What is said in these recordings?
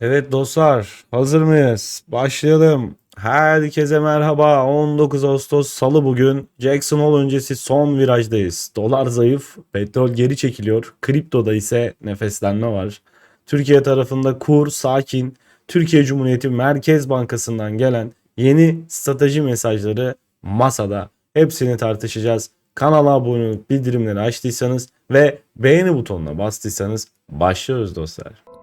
Evet dostlar, hazır mıyız? Başlayalım. Herkese merhaba. 19 Ağustos Salı bugün. Jackson Hole öncesi son virajdayız. Dolar zayıf, petrol geri çekiliyor. Kriptoda ise nefeslenme var. Türkiye tarafında kur sakin. Türkiye Cumhuriyeti Merkez Bankası'ndan gelen yeni strateji mesajları masada. Hepsini tartışacağız. Kanala abone olup bildirimleri açtıysanız ve beğeni butonuna bastıysanız başlıyoruz dostlar.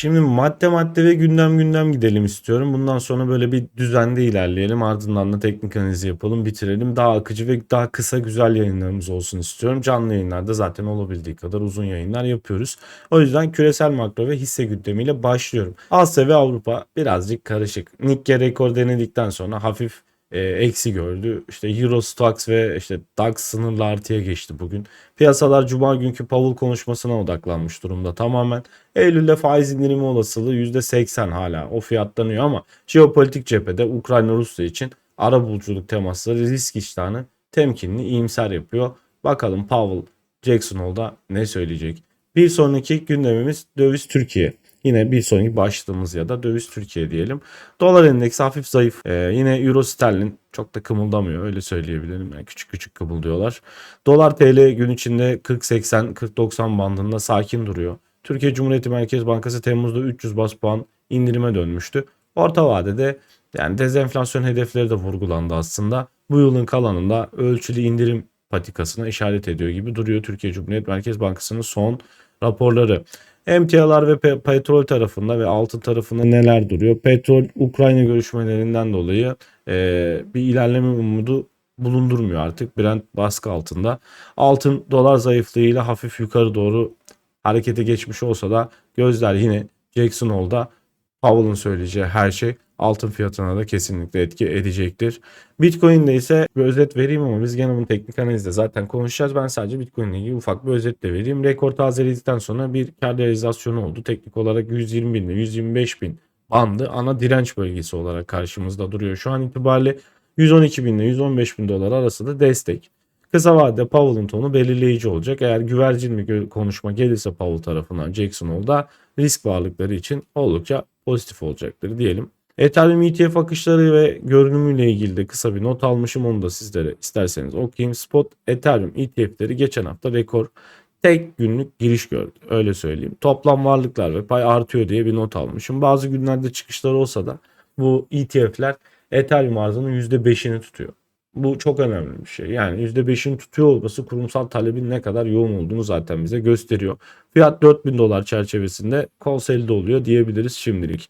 Şimdi madde madde ve gündem gündem gidelim istiyorum. Bundan sonra böyle bir düzende ilerleyelim. Ardından da teknik analizi yapalım, bitirelim. Daha akıcı ve daha kısa güzel yayınlarımız olsun istiyorum. Canlı yayınlarda zaten olabildiği kadar uzun yayınlar yapıyoruz. O yüzden küresel makro ve hisse gündemiyle başlıyorum. Asya ve Avrupa birazcık karışık. Nikkei rekor denedikten sonra hafif e, eksi gördü. İşte Euro Stoxx ve işte DAX sınırlı artıya geçti bugün. Piyasalar cuma günkü Powell konuşmasına odaklanmış durumda tamamen. Eylül'de faiz indirimi olasılığı %80 hala o fiyatlanıyor ama jeopolitik cephede Ukrayna Rusya için ara buluculuk temasları risk iştahını temkinli iyimser yapıyor. Bakalım Powell Jackson Hole'da ne söyleyecek? Bir sonraki gündemimiz döviz Türkiye. Yine bir sonraki başlığımız ya da döviz Türkiye diyelim. Dolar endeksi hafif zayıf. Ee, yine Euro sterlin çok da kımıldamıyor öyle söyleyebilirim. Yani küçük küçük kımıldıyorlar. Dolar TL gün içinde 40-80 40-90 bandında sakin duruyor. Türkiye Cumhuriyeti Merkez Bankası Temmuz'da 300 bas puan indirime dönmüştü. Orta vadede yani dezenflasyon hedefleri de vurgulandı aslında. Bu yılın kalanında ölçülü indirim patikasına işaret ediyor gibi duruyor Türkiye Cumhuriyet Merkez Bankası'nın son raporları. Emtialar ve pe- petrol tarafında ve altın tarafında neler duruyor? Petrol Ukrayna görüşmelerinden dolayı e, bir ilerleme umudu bulundurmuyor artık. Brent baskı altında. Altın dolar zayıflığıyla hafif yukarı doğru harekete geçmiş olsa da gözler yine Jackson Hole'da Powell'ın söyleyeceği her şey altın fiyatına da kesinlikle etki edecektir. Bitcoin'de ise bir özet vereyim ama biz gene bunu teknik analizde zaten konuşacağız. Ben sadece Bitcoin ile ilgili ufak bir özet de vereyim. Rekor tazeledikten sonra bir kar realizasyonu oldu. Teknik olarak 120 bin ile 125 bin bandı ana direnç bölgesi olarak karşımızda duruyor. Şu an itibariyle 112 bin ile 115 bin dolar arası da destek. Kısa vadede Powell'ın tonu belirleyici olacak. Eğer güvercin bir konuşma gelirse Powell tarafından Jackson Hole'da risk varlıkları için oldukça pozitif olacaktır diyelim. Ethereum ETF akışları ve görünümüyle ilgili de kısa bir not almışım. Onu da sizlere isterseniz okuyayım. Spot Ethereum ETF'leri geçen hafta rekor tek günlük giriş gördü. Öyle söyleyeyim. Toplam varlıklar ve pay artıyor diye bir not almışım. Bazı günlerde çıkışlar olsa da bu ETF'ler Ethereum arzının %5'ini tutuyor. Bu çok önemli bir şey. Yani %5'in tutuyor olması kurumsal talebin ne kadar yoğun olduğunu zaten bize gösteriyor. Fiyat 4000 dolar çerçevesinde konsolide oluyor diyebiliriz şimdilik.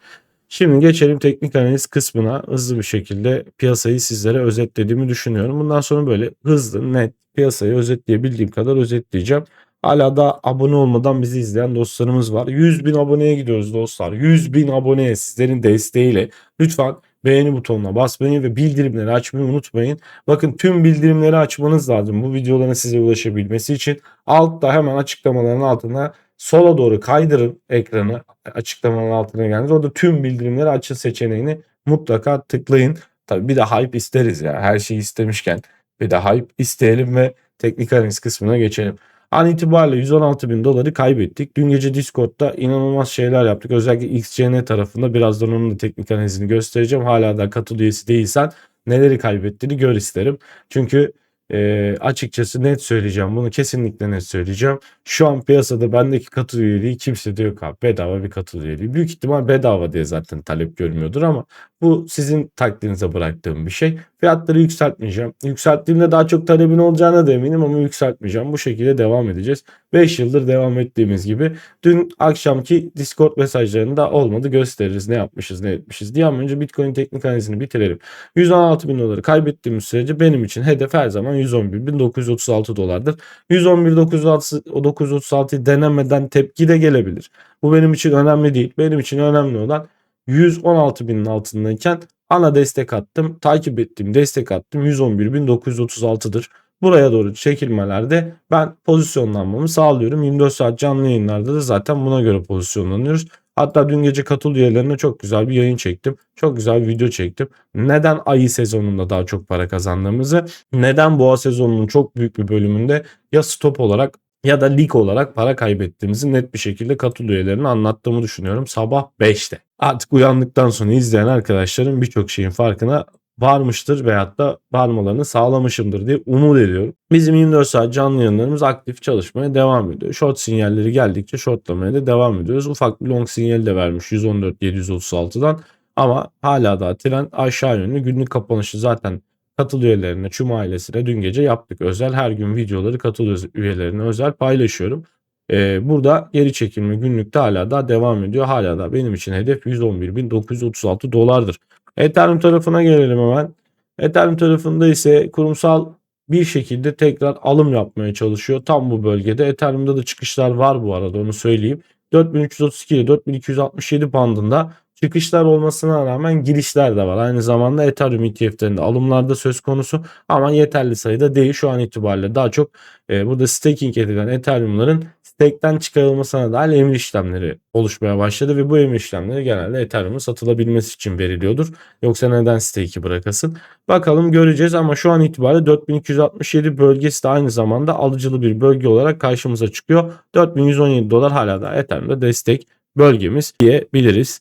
Şimdi geçelim teknik analiz kısmına hızlı bir şekilde piyasayı sizlere özetlediğimi düşünüyorum. Bundan sonra böyle hızlı net piyasayı özetleyebildiğim kadar özetleyeceğim. Hala da abone olmadan bizi izleyen dostlarımız var. 100 bin aboneye gidiyoruz dostlar. 100 bin aboneye sizlerin desteğiyle lütfen beğeni butonuna basmayı ve bildirimleri açmayı unutmayın. Bakın tüm bildirimleri açmanız lazım bu videoların size ulaşabilmesi için. Altta hemen açıklamaların altına sola doğru kaydırın ekranı açıklamanın altına geldiğiniz orada tüm bildirimleri açın seçeneğini mutlaka tıklayın. Tabii bir de hype isteriz ya her şeyi istemişken bir de hype isteyelim ve teknik analiz kısmına geçelim. An itibariyle 116 bin doları kaybettik. Dün gece Discord'da inanılmaz şeyler yaptık. Özellikle XCN tarafında birazdan onun da teknik analizini göstereceğim. Hala da katıl üyesi değilsen neleri kaybettiğini gör isterim. Çünkü e, açıkçası net söyleyeceğim. Bunu kesinlikle net söyleyeceğim. Şu an piyasada bendeki katıl üyeliği kimse de yok abi. Bedava bir katıl üyeliği. Büyük ihtimal bedava diye zaten talep görmüyordur ama bu sizin takdirinize bıraktığım bir şey. Fiyatları yükseltmeyeceğim. Yükselttiğimde daha çok talebin olacağına da eminim ama yükseltmeyeceğim. Bu şekilde devam edeceğiz. 5 yıldır devam ettiğimiz gibi. Dün akşamki Discord mesajlarında olmadı gösteririz ne yapmışız ne etmişiz diye ama önce Bitcoin teknik analizini bitirelim. 116 bin doları kaybettiğimiz sürece benim için hedef her zaman 111.936 dolardır. 111.936'yı denemeden tepki de gelebilir. Bu benim için önemli değil. Benim için önemli olan 116 binin altındayken ana destek attım. Takip ettiğim destek attım 111.936'dır. Buraya doğru çekilmelerde ben pozisyonlanmamı sağlıyorum. 24 saat canlı yayınlarda da zaten buna göre pozisyonlanıyoruz. Hatta dün gece katıl üyelerine çok güzel bir yayın çektim. Çok güzel bir video çektim. Neden ayı sezonunda daha çok para kazandığımızı, neden boğa sezonunun çok büyük bir bölümünde ya stop olarak ya da lig olarak para kaybettiğimizi net bir şekilde katıl üyelerine anlattığımı düşünüyorum. Sabah 5'te. Artık uyandıktan sonra izleyen arkadaşlarım birçok şeyin farkına varmıştır veyahut da varmalarını sağlamışımdır diye umut ediyorum. Bizim 24 saat canlı yayınlarımız aktif çalışmaya devam ediyor. Short sinyalleri geldikçe shortlamaya da devam ediyoruz. Ufak bir long sinyali de vermiş 114 736'dan ama hala da trend aşağı yönlü günlük kapanışı zaten katıl üyelerine, Çum ailesine dün gece yaptık. Özel her gün videoları katıl üyelerine özel paylaşıyorum. Ee, burada geri çekilme günlükte hala da devam ediyor. Hala da benim için hedef 111.936 dolardır. Ethereum tarafına gelelim hemen. Ethereum tarafında ise kurumsal bir şekilde tekrar alım yapmaya çalışıyor. Tam bu bölgede. Ethereum'da da çıkışlar var bu arada onu söyleyeyim. 4332 ile 4267 bandında çıkışlar olmasına rağmen girişler de var. Aynı zamanda Ethereum ETF'lerinde alımlarda söz konusu ama yeterli sayıda değil. Şu an itibariyle daha çok e, burada staking edilen Ethereum'ların stake'ten çıkarılmasına dair emir işlemleri oluşmaya başladı ve bu emir işlemleri genelde Ethereum'un satılabilmesi için veriliyordur. Yoksa neden stake'i bırakasın? Bakalım göreceğiz ama şu an itibariyle 4267 bölgesi de aynı zamanda alıcılı bir bölge olarak karşımıza çıkıyor. 4117 dolar hala da Ethereum'da destek bölgemiz diyebiliriz.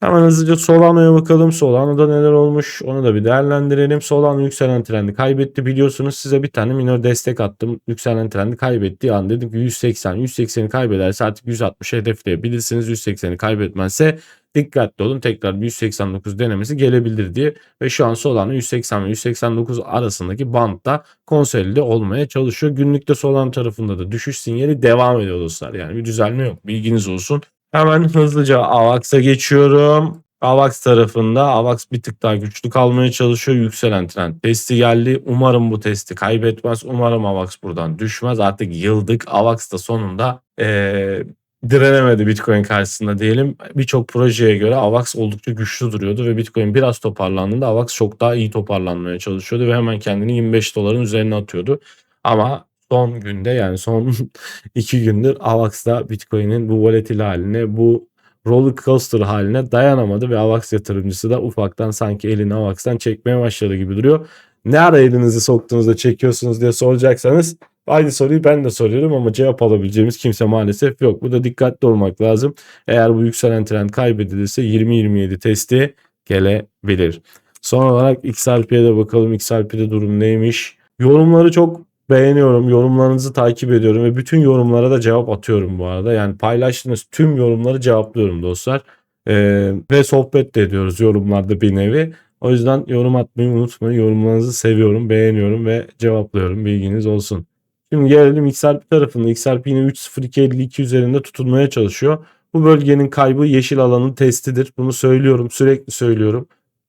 Hemen hızlıca Solano'ya bakalım. Solano'da neler olmuş onu da bir değerlendirelim. Solano yükselen trendi kaybetti. Biliyorsunuz size bir tane minor destek attım. Yükselen trendi kaybettiği an dedim ki 180. 180'i kaybederse artık 160 hedefleyebilirsiniz. 180'i kaybetmezse dikkatli olun. Tekrar 189 denemesi gelebilir diye. Ve şu an Solano 180 ve 189 arasındaki bantta konsolide olmaya çalışıyor. Günlükte Solano tarafında da düşüş sinyali devam ediyor dostlar. Yani bir düzelme yok. Bilginiz olsun. Hemen hızlıca AVAX'a geçiyorum. AVAX tarafında AVAX bir tık daha güçlü kalmaya çalışıyor. Yükselen trend testi geldi. Umarım bu testi kaybetmez. Umarım AVAX buradan düşmez. Artık yıldık. AVAX da sonunda ee, direnemedi Bitcoin karşısında diyelim. Birçok projeye göre AVAX oldukça güçlü duruyordu ve Bitcoin biraz toparlandığında AVAX çok daha iyi toparlanmaya çalışıyordu ve hemen kendini 25 doların üzerine atıyordu. Ama son günde yani son iki gündür AVAX'da Bitcoin'in bu volatil haline bu roller coaster haline dayanamadı ve AVAX yatırımcısı da ufaktan sanki elini AVAX'tan çekmeye başladı gibi duruyor. Ne ara elinizi soktuğunuzda çekiyorsunuz diye soracaksanız aynı soruyu ben de soruyorum ama cevap alabileceğimiz kimse maalesef yok. Burada dikkatli olmak lazım. Eğer bu yükselen trend kaybedilirse 20-27 testi gelebilir. Son olarak XRP'ye de bakalım. XRP'de durum neymiş? Yorumları çok beğeniyorum. Yorumlarınızı takip ediyorum ve bütün yorumlara da cevap atıyorum bu arada. Yani paylaştığınız tüm yorumları cevaplıyorum dostlar. Ee, ve sohbet de ediyoruz yorumlarda bir nevi. O yüzden yorum atmayı unutmayın. Yorumlarınızı seviyorum, beğeniyorum ve cevaplıyorum. Bilginiz olsun. Şimdi gelelim XRP tarafında. XRP yine 3.0252 üzerinde tutunmaya çalışıyor. Bu bölgenin kaybı yeşil alanın testidir. Bunu söylüyorum, sürekli söylüyorum.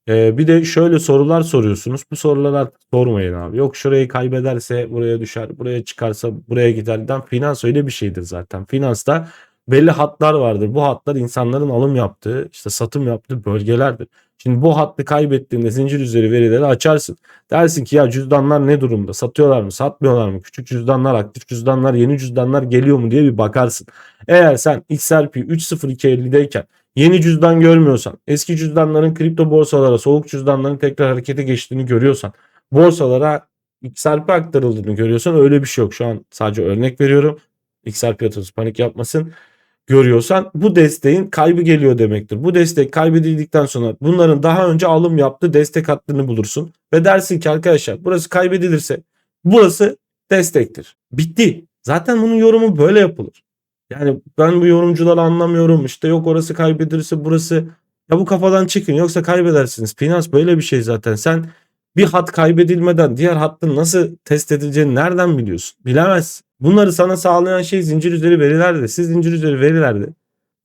Ee, bir de şöyle sorular soruyorsunuz. Bu soruları artık sormayın abi. Yok şurayı kaybederse buraya düşer, buraya çıkarsa buraya giderden finans öyle bir şeydir zaten. Finansta belli hatlar vardır. Bu hatlar insanların alım yaptığı, işte satım yaptığı bölgelerdir. Şimdi bu hattı kaybettiğinde zincir üzeri verileri açarsın. Dersin ki ya cüzdanlar ne durumda? Satıyorlar mı? Satmıyorlar mı? Küçük cüzdanlar, aktif cüzdanlar, yeni cüzdanlar geliyor mu diye bir bakarsın. Eğer sen XRP 3.0250'deyken yeni cüzdan görmüyorsan, eski cüzdanların kripto borsalara, soğuk cüzdanların tekrar harekete geçtiğini görüyorsan, borsalara XRP aktarıldığını görüyorsan öyle bir şey yok. Şu an sadece örnek veriyorum. XRP yatırıcısı panik yapmasın. Görüyorsan bu desteğin kaybı geliyor demektir. Bu destek kaybedildikten sonra bunların daha önce alım yaptığı destek hattını bulursun. Ve dersin ki arkadaşlar burası kaybedilirse burası destektir. Bitti. Zaten bunun yorumu böyle yapılır. Yani ben bu yorumcuları anlamıyorum. İşte yok orası kaybedilirse burası. Ya bu kafadan çıkın yoksa kaybedersiniz. Finans böyle bir şey zaten. Sen bir hat kaybedilmeden diğer hattın nasıl test edileceğini nereden biliyorsun? Bilemezsin. Bunları sana sağlayan şey zincir üzeri verilerdi. Siz zincir üzeri verilerde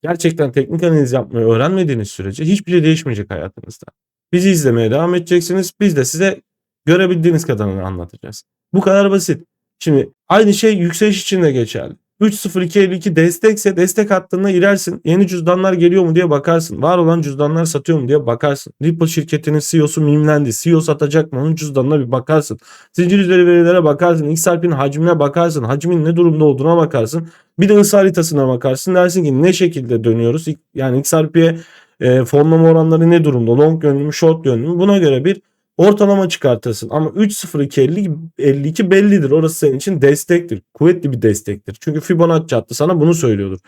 gerçekten teknik analiz yapmayı öğrenmediğiniz sürece hiçbir şey değişmeyecek hayatınızda. Bizi izlemeye devam edeceksiniz. Biz de size görebildiğiniz kadarını anlatacağız. Bu kadar basit. Şimdi aynı şey yükseliş için de geçerli. 30252 destekse destek hattına girersin. Yeni cüzdanlar geliyor mu diye bakarsın. Var olan cüzdanlar satıyor mu diye bakarsın. Ripple şirketinin CEO'su mimlendi. CEO satacak mı onun cüzdanına bir bakarsın. Zincir üzeri verilere bakarsın. XRP'nin hacmine bakarsın. Hacmin ne durumda olduğuna bakarsın. Bir de ısı haritasına bakarsın. Dersin ki ne şekilde dönüyoruz. Yani XRP'ye e, fonlama oranları ne durumda? Long yönlü mü short yönlü mü? Buna göre bir ortalama çıkartırsın. Ama 3.02 52 bellidir. Orası senin için destektir. Kuvvetli bir destektir. Çünkü Fibonacci hattı sana bunu söylüyordur.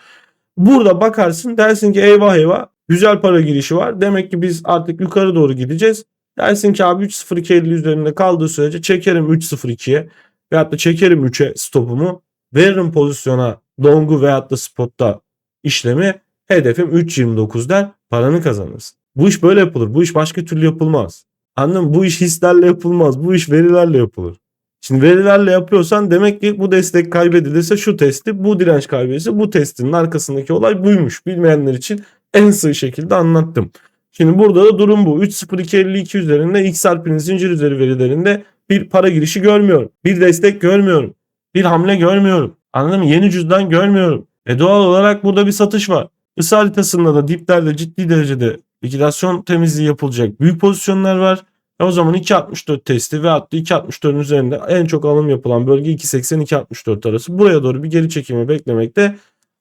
Burada bakarsın dersin ki eyvah eyvah güzel para girişi var. Demek ki biz artık yukarı doğru gideceğiz. Dersin ki abi 3.02.50 üzerinde kaldığı sürece çekerim 3.02'ye veyahut da çekerim 3'e stopumu. Veririm pozisyona longu veyahut da spotta işlemi. Hedefim 3.29 der paranı kazanırsın. Bu iş böyle yapılır. Bu iş başka türlü yapılmaz. Mı? Bu iş hislerle yapılmaz. Bu iş verilerle yapılır. Şimdi verilerle yapıyorsan demek ki bu destek kaybedilirse şu testi, bu direnç kaybedilirse bu testinin arkasındaki olay buymuş. Bilmeyenler için en sığ şekilde anlattım. Şimdi burada da durum bu. 3.0252 üzerinde XRP'nin zincir üzeri verilerinde bir para girişi görmüyorum. Bir destek görmüyorum. Bir hamle görmüyorum. Anladın mı? Yeni cüzdan görmüyorum. E doğal olarak burada bir satış var. Isı haritasında da diplerde ciddi derecede likidasyon temizliği yapılacak büyük pozisyonlar var. E o zaman 2.64 testi ve hatta 2.64'ün üzerinde en çok alım yapılan bölge 2.80-2.64 arası. Buraya doğru bir geri çekimi beklemekte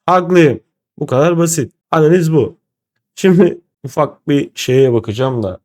haklıyım. Bu kadar basit. Analiz bu. Şimdi ufak bir şeye bakacağım da.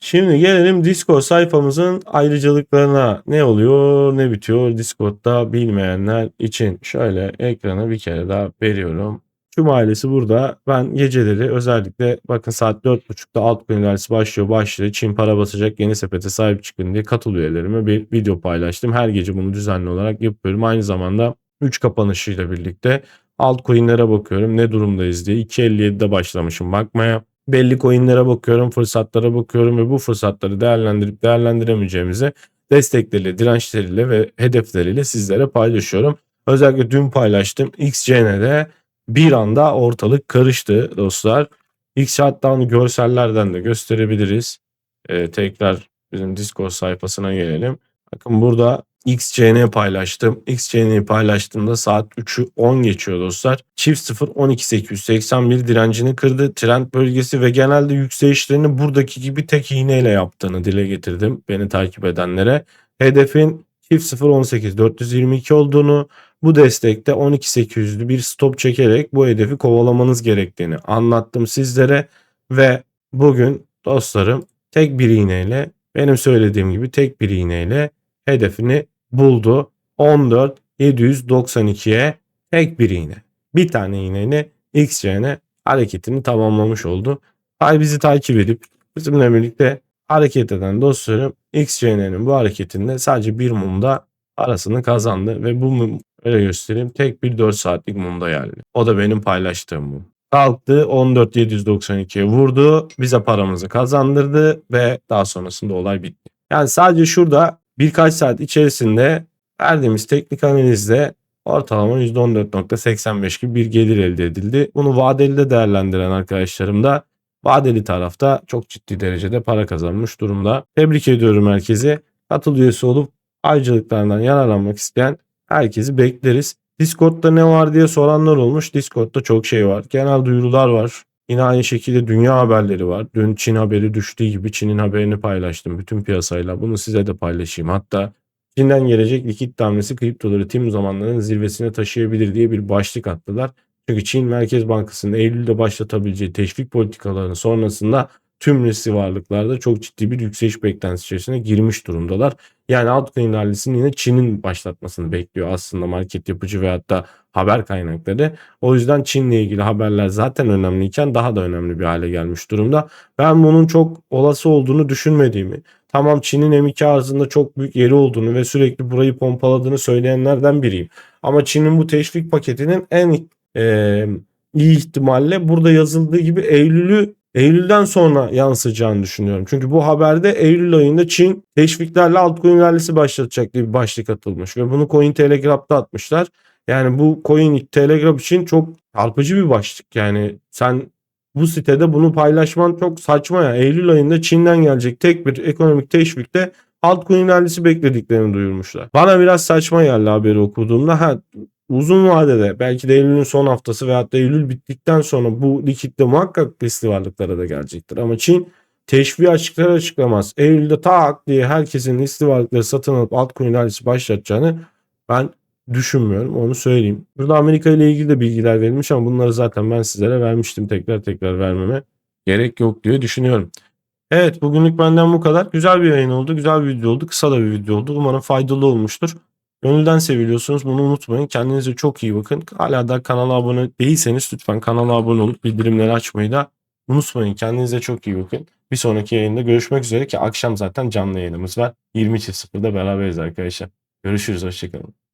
Şimdi gelelim Discord sayfamızın ayrıcalıklarına. Ne oluyor ne bitiyor Discord'da bilmeyenler için. Şöyle ekranı bir kere daha veriyorum. Tüm ailesi burada. Ben geceleri özellikle bakın saat 4.30'da altcoin dersi başlıyor başlıyor. Çin para basacak yeni sepete sahip çıkın diye katıl üyelerime bir video paylaştım. Her gece bunu düzenli olarak yapıyorum. Aynı zamanda 3 kapanışıyla birlikte altcoin'lere bakıyorum ne durumdayız diye. 2.57'de başlamışım bakmaya. Belli coin'lere bakıyorum, fırsatlara bakıyorum ve bu fırsatları değerlendirip değerlendiremeyeceğimizi destekleriyle, dirençleriyle ve hedefleriyle sizlere paylaşıyorum. Özellikle dün paylaştım. XCN'de bir anda ortalık karıştı dostlar. X Shutdown'u görsellerden de gösterebiliriz. Ee, tekrar bizim Discord sayfasına gelelim. Bakın burada XCN paylaştım. XCN'yi paylaştığımda saat 3'ü 10 geçiyor dostlar. Çift 0 12881 direncini kırdı. Trend bölgesi ve genelde yükselişlerini buradaki gibi tek iğneyle yaptığını dile getirdim beni takip edenlere. Hedefin çift 0 18 422 olduğunu bu destekte 12800'lü bir stop çekerek bu hedefi kovalamanız gerektiğini anlattım sizlere ve bugün dostlarım tek bir iğneyle benim söylediğim gibi tek bir iğneyle hedefini buldu. 14 792'ye tek bir iğne. Bir tane iğneyle XCN hareketini tamamlamış oldu. Hay bizi takip edip bizimle birlikte hareket eden dostlarım XCN'nin bu hareketinde sadece bir mumda arasını kazandı ve bu mum öyle göstereyim tek bir 4 saatlik mumda geldi. O da benim paylaştığım mum. Kalktı 14.792'ye vurdu. Bize paramızı kazandırdı ve daha sonrasında olay bitti. Yani sadece şurada birkaç saat içerisinde verdiğimiz teknik analizde ortalama %14.85 gibi bir gelir elde edildi. Bunu vadeli de değerlendiren arkadaşlarım da vadeli tarafta çok ciddi derecede para kazanmış durumda. Tebrik ediyorum herkese. Katıl üyesi olup ayrıcalıklarından yararlanmak isteyen herkesi bekleriz. Discord'da ne var diye soranlar olmuş. Discord'da çok şey var. Genel duyurular var. Yine aynı şekilde dünya haberleri var. Dün Çin haberi düştüğü gibi Çin'in haberini paylaştım bütün piyasayla. Bunu size de paylaşayım. Hatta Çin'den gelecek likit damlası kriptoları tüm zamanların zirvesine taşıyabilir diye bir başlık attılar. Çünkü Çin Merkez Bankası'nın Eylül'de başlatabileceği teşvik politikalarının sonrasında tüm riskli varlıklarda çok ciddi bir yükseliş beklentisi içerisine girmiş durumdalar. Yani altcoin rallisini yine Çin'in başlatmasını bekliyor aslında market yapıcı ve hatta haber kaynakları. O yüzden Çin'le ilgili haberler zaten önemliyken daha da önemli bir hale gelmiş durumda. Ben bunun çok olası olduğunu düşünmediğimi, tamam Çin'in M2 arzında çok büyük yeri olduğunu ve sürekli burayı pompaladığını söyleyenlerden biriyim. Ama Çin'in bu teşvik paketinin en e, iyi ihtimalle burada yazıldığı gibi Eylül'ü Eylül'den sonra yansıyacağını düşünüyorum. Çünkü bu haberde Eylül ayında Çin teşviklerle altcoin rallisi başlatacak diye bir başlık atılmış ve bunu Coin Telegraph'ta atmışlar. Yani bu Coin Telegraph için çok çarpıcı bir başlık. Yani sen bu sitede bunu paylaşman çok saçma ya. Eylül ayında Çin'den gelecek tek bir ekonomik teşvikte altcoin rallisi beklediklerini duyurmuşlar. Bana biraz saçma geldi haberi okuduğumda. Ha, uzun vadede belki de Eylül'ün son haftası veyahut da Eylül bittikten sonra bu likitte muhakkak riskli varlıklara da gelecektir. Ama Çin teşvih açıklar açıklamaz Eylül'de tak diye herkesin riskli varlıkları satın alıp altcoin rallisi başlatacağını ben düşünmüyorum onu söyleyeyim. Burada Amerika ile ilgili de bilgiler verilmiş ama bunları zaten ben sizlere vermiştim. Tekrar tekrar vermeme gerek yok diye düşünüyorum. Evet bugünlük benden bu kadar. Güzel bir yayın oldu. Güzel bir video oldu. Kısa da bir video oldu. Umarım faydalı olmuştur. Gönülden seviliyorsunuz. Bunu unutmayın. Kendinize çok iyi bakın. Hala da kanala abone değilseniz lütfen kanala abone olup bildirimleri açmayı da unutmayın. Kendinize çok iyi bakın. Bir sonraki yayında görüşmek üzere ki akşam zaten canlı yayınımız var. 20.00'da beraberiz arkadaşlar. Görüşürüz. Hoşçakalın.